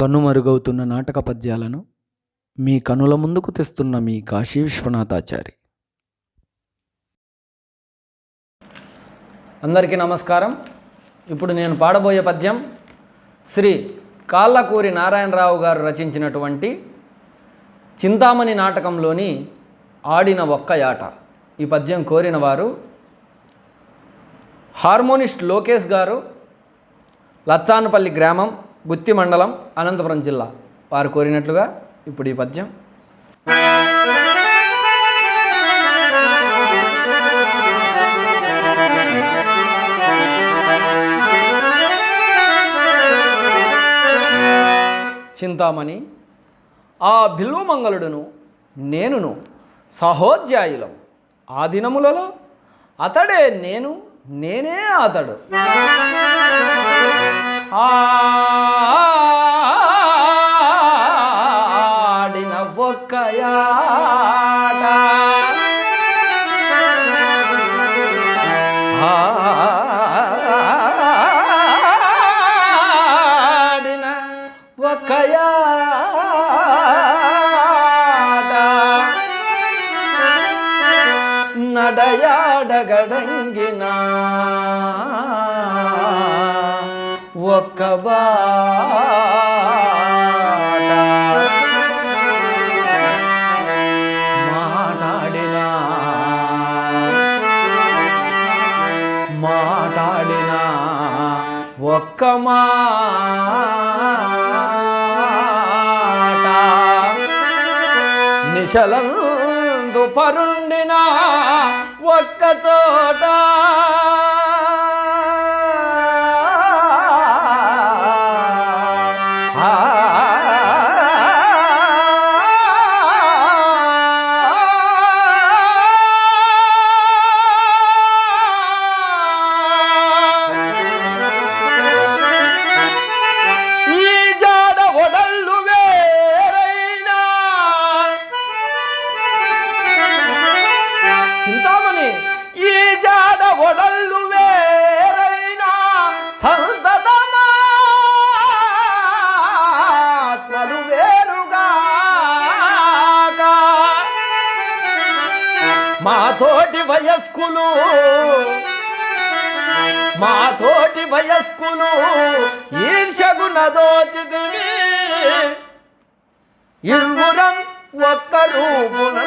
కనుమరుగవుతున్న నాటక పద్యాలను మీ కనుల ముందుకు తెస్తున్న మీ కాశీ విశ్వనాథాచారి. అందరికీ నమస్కారం. ఇప్పుడు నేను పాడబోయే పద్యం శ్రీ కాళ్ళకూరి నారాయణరావు గారు రచించినటువంటి చింతామణి నాటకంలోని ఆడిన ఒక్క యాట. ఈ పద్యం కోరిన వారు హార్మోనిస్ట్ లోకేష్ గారు లచ్చానపల్లి గ్రామం గుత్తి మండలం అనంతపురం జిల్లా వారు కోరినట్లుగా ఇప్పుడు ఈ పద్యం. చింతామణి ఆ బిల్వమంగళుడును నేనును సహోధ్యాయులం. ఆ దినములలో అతడే నేను నేనే అతడు. ఆ ఒక్క యాట నడయాడగడంగిన ఒక్క బాట మాట్లాడిన మాట్లాడిన నిశలందు పరుండిన ఒక్క చోట మాతోటి వయస్కులు మాతోటి వయస్కులు ఈర్షగుణ దోచిదివి ఇరువురం ఒక్క రూపున?